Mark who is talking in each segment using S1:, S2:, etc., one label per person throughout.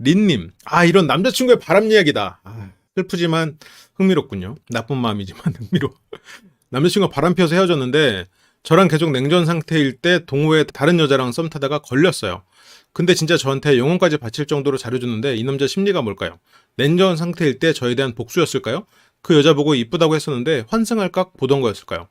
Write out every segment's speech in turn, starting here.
S1: 린님. 아, 이런 남자친구의 바람 이야기다. 아, 슬프지만 흥미롭군요. 나쁜 마음이지만 흥미로워. 남자친구가 바람 피워서 헤어졌는데 저랑 계속 냉전 상태일 때 동호회 다른 여자랑 썸 타다가 걸렸어요. 근데 진짜 저한테 영혼까지 바칠 정도로 잘해줬는데 이 남자 심리가 뭘까요? 냉전 상태일 때 저에 대한 복수였을까요? 그 여자 보고 이쁘다고 했었는데 환승할 각 보던 거였을까요?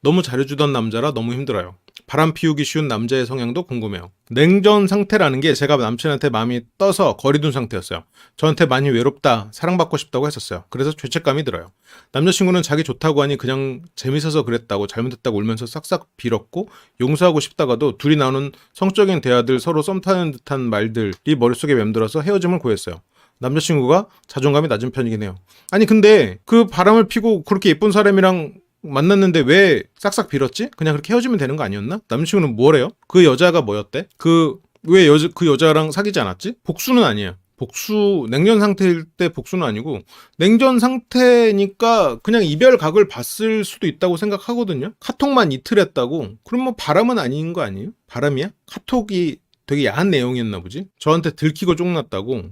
S1: 너무 잘해주던 남자라 너무 힘들어요. 바람 피우기 쉬운 남자의 성향도 궁금해요. 냉전 상태라는 게 제가 남친한테 마음이 떠서 거리둔 상태였어요. 저한테 많이 외롭다, 사랑받고 싶다고 했었어요. 그래서 죄책감이 들어요. 남자친구는 자기 좋다고 하니 그냥 재밌어서 그랬다고 잘못했다고 울면서 싹싹 빌었고 용서하고 싶다가도 둘이 나누는 성적인 대화들 서로 썸 타는 듯한 말들이 머릿속에 맴돌아서 헤어짐을 고했어요. 남자친구가 자존감이 낮은 편이긴 해요. 아니 근데 그 바람을 피고 그렇게 예쁜 사람이랑 만났는데 왜 싹싹 빌었지? 그냥 그렇게 헤어지면 되는 거 아니었나? 남자친구는 뭐래요? 그 여자가 뭐였대? 그 왜 여자 그 여자랑 사귀지 않았지? 복수는 아니에요. 복수 냉전 상태일 때 복수는 아니고 냉전 상태니까 그냥 이별 각을 봤을 수도 있다고 생각하거든요. 카톡만 이틀 했다고 그럼 뭐 바람은 아닌 거 아니에요? 바람이야? 카톡이 되게 야한 내용이었나 보지? 저한테 들키고 쫑났다고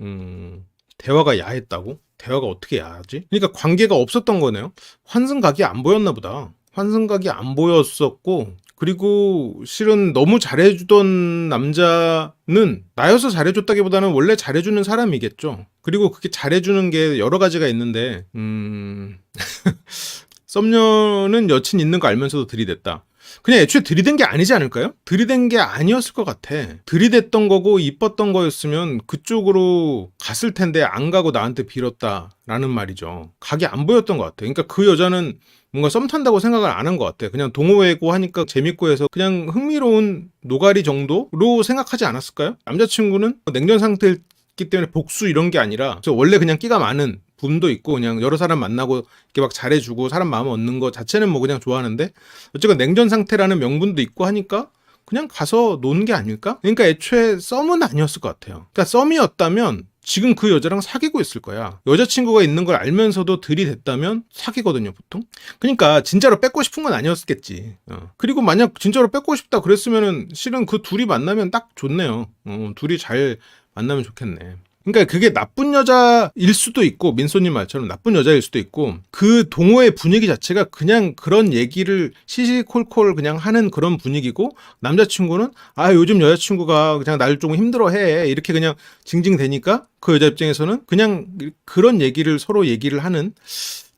S1: 음 대화가 야했다고? 대화가 어떻게 야하지? 그러니까 관계가 없었던 거네요. 환승각이 안 보였나 보다. 환승각이 안 보였었고 그리고 실은 너무 잘해주던 남자는 나여서 잘해줬다기보다는 원래 잘해주는 사람이겠죠. 그리고 그게 잘해주는 게 여러 가지가 있는데 음 썸녀는 여친 있는 거 알면서도 들이댔다. 그냥 애초에 들이댄 게 아니지 않을까요? 들이댄 게 아니었을 것 같아. 들이댔던 거고 이뻤던 거였으면 그쪽으로 갔을 텐데 안 가고 나한테 빌었다라는 말이죠. 각이 안 보였던 것 같아. 그러니까 그 여자는 뭔가 썸 탄다고 생각을 안 한 것 같아. 그냥 동호회고 하니까 재밌고 해서 그냥 흥미로운 노가리 정도로 생각하지 않았을까요? 남자친구는 냉전 상태였기 때문에 복수 이런 게 아니라 저 원래 그냥 끼가 많은 분도 있고 그냥 여러 사람 만나고 이렇게 막 잘해주고 사람 마음 얻는 거 자체는 뭐 그냥 좋아하는데 어쨌건 냉전 상태라는 명분도 있고 하니까 그냥 가서 노는 게 아닐까? 그러니까 애초에 썸은 아니었을 것 같아요. 그러니까 썸이었다면 지금 그 여자랑 사귀고 있을 거야. 여자친구가 있는 걸 알면서도 들이댔다면 사귀거든요, 보통. 그러니까 진짜로 뺏고 싶은 건 아니었겠지. 어. 그리고 만약 진짜로 뺏고 싶다 그랬으면은 실은 그 둘이 만나면 딱 좋네요. 어, 둘이 잘 만나면 좋겠네. 그러니까 그게 나쁜 여자일 수도 있고 민소님 말처럼 나쁜 여자일 수도 있고 그 동호회 분위기 자체가 그냥 그런 얘기를 시시콜콜 그냥 하는 그런 분위기고 남자친구는 아 요즘 여자친구가 그냥 나를 조금 힘들어해. 이렇게 그냥 징징대니까 그 여자 입장에서는 그냥 그런 얘기를 서로 얘기를 하는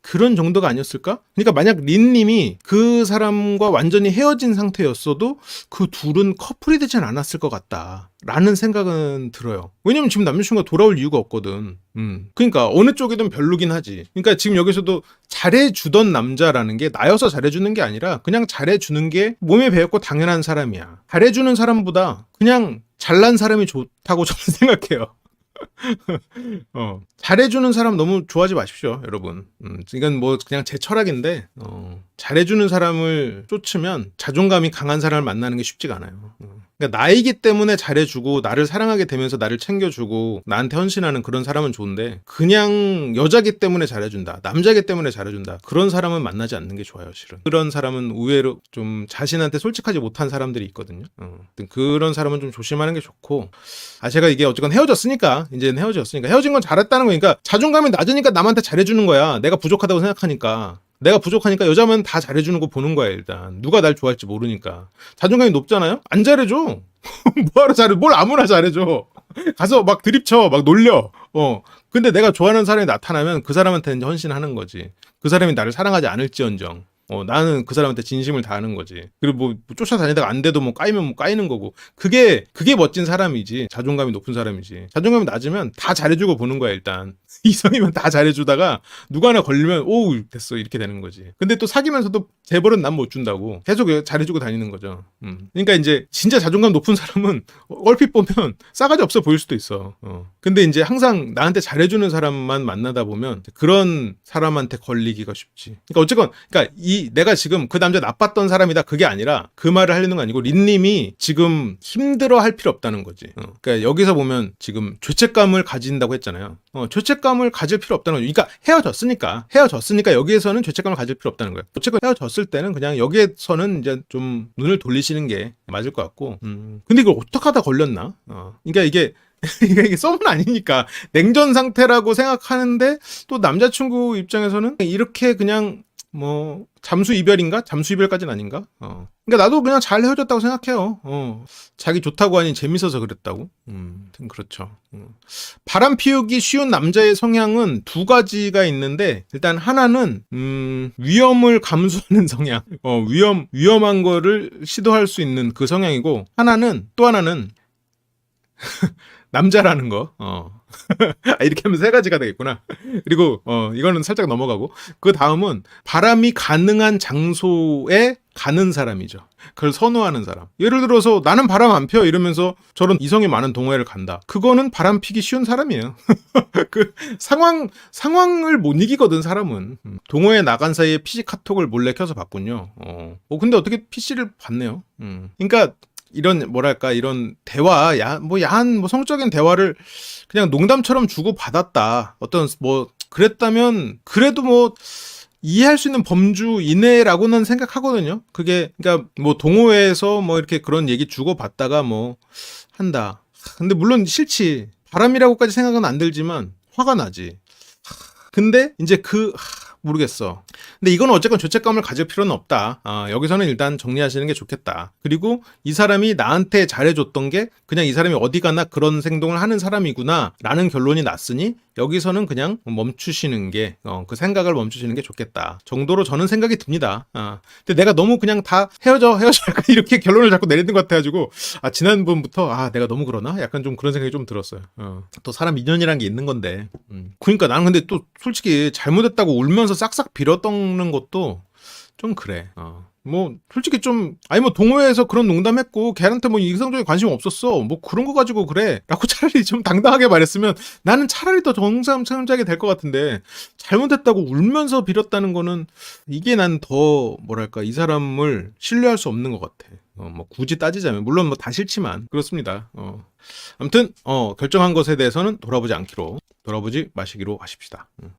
S1: 그런 정도가 아니었을까? 그러니까 만약 린님이 그 사람과 완전히 헤어진 상태였어도 그 둘은 커플이 되진 않았을 것 같다. 라는 생각은 들어요. 왜냐면 지금 남자친구가 돌아올 이유가 없거든. 음. 그러니까 어느 쪽이든 별로긴 하지. 그러니까 지금 여기서도 잘해주던 남자라는 게 나여서 잘해주는 게 아니라 그냥 잘해주는 게 몸에 배웠고 당연한 사람이야. 잘해주는 사람보다 그냥 잘난 사람이 좋다고 저는 생각해요. 어, 잘해주는 사람 너무 좋아하지 마십시오, 여러분. 음, 이건 뭐 그냥 제 철학인데, 어, 잘해주는 사람을 쫓으면 자존감이 강한 사람을 만나는 게 쉽지가 않아요. 어. 그러니까 나이기 때문에 잘해주고 나를 사랑하게 되면서 나를 챙겨주고 나한테 헌신하는 그런 사람은 좋은데 그냥 여자기 때문에 잘해준다, 남자기 때문에 잘해준다 그런 사람은 만나지 않는 게 좋아요, 실은. 그런 사람은 의외로 좀 자신한테 솔직하지 못한 사람들이 있거든요. 어, 그런 사람은 좀 조심하는 게 좋고, 아 제가 이게 어쨌건 헤어졌으니까 이제는 헤어졌으니까 헤어진 건 잘했다는 거니까 자존감이 낮으니까 남한테 잘해주는 거야. 내가 부족하다고 생각하니까. 내가 부족하니까 여자면 다 잘해주는 거 보는 거야 일단. 누가 날 좋아할지 모르니까. 자존감이 높잖아요? 안 잘해줘. 뭐하러 잘해? 뭘 아무나 잘해줘. 가서 막 드립쳐. 막 놀려. 어. 근데 내가 좋아하는 사람이 나타나면 그 사람한테 이제 헌신하는 거지. 그 사람이 나를 사랑하지 않을지언정. 어, 나는 그 사람한테 진심을 다하는 거지. 그리고 뭐, 뭐 쫓아다니다가 안 돼도 뭐 까이면 뭐 까이는 거고. 그게, 그게 멋진 사람이지. 자존감이 높은 사람이지. 자존감이 낮으면 다 잘해주고 보는 거야, 일단. 이성이면 다 잘해주다가 누가 하나 걸리면, 오우, 됐어. 이렇게 되는 거지. 근데 또 사귀면서도 재벌은 난 못 준다고. 계속 잘해주고 다니는 거죠. 음. 그러니까 이제 진짜 자존감 높은 사람은 얼핏 보면 싸가지 없어 보일 수도 있어. 어. 근데 이제 항상 나한테 잘해주는 사람만 만나다 보면 그런 사람한테 걸리기가 쉽지. 그러니까 어쨌건, 그러니까 이 내가 지금 그 남자 나빴던 사람이다 그게 아니라 그 말을 하려는 건 아니고 린님이 지금 힘들어 할 필요 없다는 거지. 어. 그러니까 여기서 보면 지금 죄책감을 가진다고 했잖아요. 어, 죄책감 을 가질 필요 없다는 거죠. 그러니까 헤어졌으니까 헤어졌으니까 여기에서는 죄책감을 가질 필요 없다는 거예요. 어쨌건 헤어졌을 때는 그냥 여기에서는 이제 좀 눈을 돌리시는 게 맞을 것 같고. 음. 근데 이걸 어떻게 하다 걸렸나? 어. 그러니까 이게 이게 썸은 아니니까 냉전 상태라고 생각하는데 또 남자친구 입장에서는 이렇게 그냥 뭐 잠수 이별인가? 잠수 이별까지는 아닌가? 어. 그러니까 나도 그냥 잘 헤어졌다고 생각해요. 어. 자기 좋다고 하니 재밌어서 그랬다고. 음, 그렇죠. 음. 바람 피우기 쉬운 남자의 성향은 두 가지가 있는데 일단 하나는 음, 위험을 감수하는 성향. 어, 위험 위험한 거를 시도할 수 있는 그 성향이고 하나는 또 하나는 남자라는 거. 어. 아, 이렇게 하면 세 가지가 되겠구나. 그리고 어 이거는 살짝 넘어가고 그 다음은 바람이 가능한 장소에 가는 사람이죠. 그걸 선호하는 사람. 예를 들어서 나는 바람 안 펴 이러면서 저런 이성이 많은 동호회를 간다. 그거는 바람 피기 쉬운 사람이에요. 그 상황 상황을 못 이기거든 사람은. 음. 동호회 나간 사이에 PC 카톡을 몰래 켜서 봤군요. 어, 어 근데 어떻게 PC를 봤네요. 음. 그러니까 이런 뭐랄까 이런 대화 야뭐 야한 뭐 성적인 대화를 그냥 농담처럼 주고 받았다 어떤 뭐 그랬다면 그래도 뭐 이해할 수 있는 범주 이내라고는 생각하거든요. 그게 그러니까 뭐 동호회에서 뭐 이렇게 그런 얘기 주고 받다가 뭐 한다. 근데 물론 싫지. 바람이라고까지 생각은 안 들지만 화가 나지. 근데 이제 그 하, 모르겠어. 근데 이건 어쨌건 죄책감을 가질 필요는 없다. 아, 여기서는 일단 정리하시는 게 좋겠다. 그리고 이 사람이 나한테 잘해줬던 게 그냥 이 사람이 어디 가나 그런 행동을 하는 사람이구나 라는 결론이 났으니 여기서는 그냥 멈추시는 게, 어, 그 생각을 멈추시는 게 좋겠다. 정도로 저는 생각이 듭니다. 아, 근데 내가 너무 그냥 다 헤어져, 헤어져. 약간 이렇게 결론을 자꾸 내리는 것 같아가지고, 아, 지난번부터, 아, 내가 너무 그러나? 약간 좀 그런 생각이 좀 들었어요. 어, 또 사람 인연이란 게 있는 건데. 음. 그러니까 나는 근데 또 솔직히 잘못했다고 울면서 싹싹 빌 어먹는 것도 좀 그래. 어. 뭐 솔직히 좀 아니 뭐 동호회에서 그런 농담했고 걔한테 뭐 이성적인 관심 없었어 뭐 그런 거 가지고 그래라고 차라리 좀 당당하게 말했으면 나는 차라리 더 정상 참작이 될 것 같은데 잘못했다고 울면서 빌었다는 거는 이게 난 더 뭐랄까 이 사람을 신뢰할 수 없는 것 같아 어, 뭐 굳이 따지자면 물론 뭐 다 싫지만 그렇습니다 어. 아무튼 어 결정한 것에 대해서는 돌아보지 않기로 돌아보지 마시기로 하십시다 음.